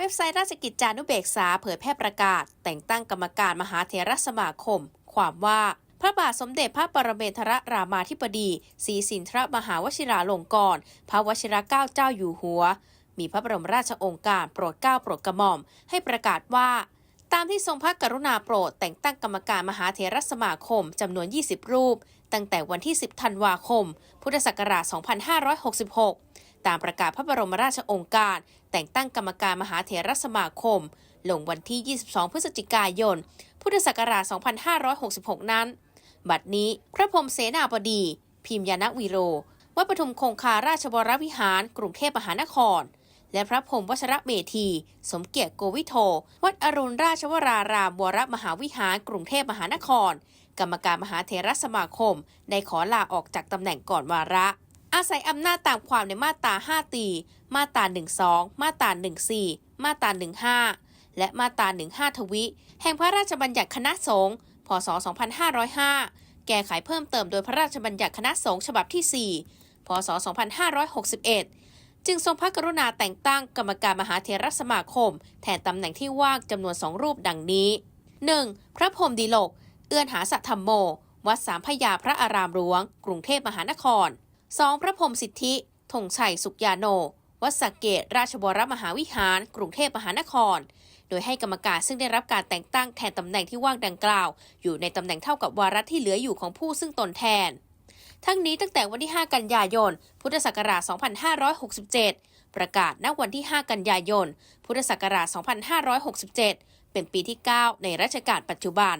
เว็บไซต์ราชกิจจานุเบกษาเผยแพร่ประกาศ แต่งตั้งกรรมการมหาเถรสมาคม ความว่าพระบาทสมเด็จพระปรเมนทรรามาธิบดีศรีสินทรมหาวชิราลงกรณ์พระวชิรเกล้าเจ้าอยู่หัว มีพระบรมราชองค์การโปรดเกล้าโปรดกระหม่อม ให้ประกาศว่า ตามที่ทรงพระกรุณาโปรด แต่งตั้งกรรมการมหาเถรสมาคมจำนวน 20 รูป ตั้งแต่วันที่ 10 ธันวาคม พุทธศักราช 2566 ตามประกาศพระบรมราชโองการ แต่งตั้งกรรมการมหาเถรสมาคม ลงวันที่ 22 พฤศจิกายน พุทธศักราช 2566 นั้น บัดนี้พระพรมเสนาบดี พิมยานวีโร วัดปทุมคงคาราชบรวิหาร กรุงเทพมหานคร และพระพรมวชระเมธี สมเกียรติโกวิโท วัดอรุณราชวรารามวรมหาวิหาร กรุงเทพมหานคร กรรมการมหาเถรสมาคม ได้ขอลาออกจากตำแหน่งก่อนวาระ อาศัยอำนาจตามความในมาตรา5ตีมาตรา12 มาตรา14 มาตรา15 และมาตรา15 ทวิ แห่งพระราชบัญญัติคณะสงฆ์ พศ 2505 แก้ไขเพิ่มเติมโดยพระราชบัญญัติคณะสงฆ์ฉบับที่ 4 พศ 2561 จึงทรงพระกรุณาแต่งตั้งกรรมการมหาเถรสมาคม แทนตำแหน่งที่ว่างจำนวนสองรูปดังนี้ 1. พระพรมดีโลก เอื้อนหาสัทธรรมโม วัดสามพยาพระอารามหลวง กรุงเทพมหานคร 2. พระพรมสิทธิธงชัยสุขยาโน วัดสักเกต ราชบรมหาวิหาร กรุงเทพมหานคร โดยให้กรรมการซึ่งได้รับการแต่งตั้งแทนตำแหน่งที่ว่างดังกล่าว อยู่ในตำแหน่งเท่ากับวาระที่เหลืออยู่ของผู้ซึ่งตนแทน ทั้งนี้ตั้งแต่วันที่ 5 กันยายน พุทธศักราช 2567 ประกาศณวันที่ 5 กันยายน พุทธศักราช 2567 เป็นปีที่ 9 ในรัชกาลปัจจุบัน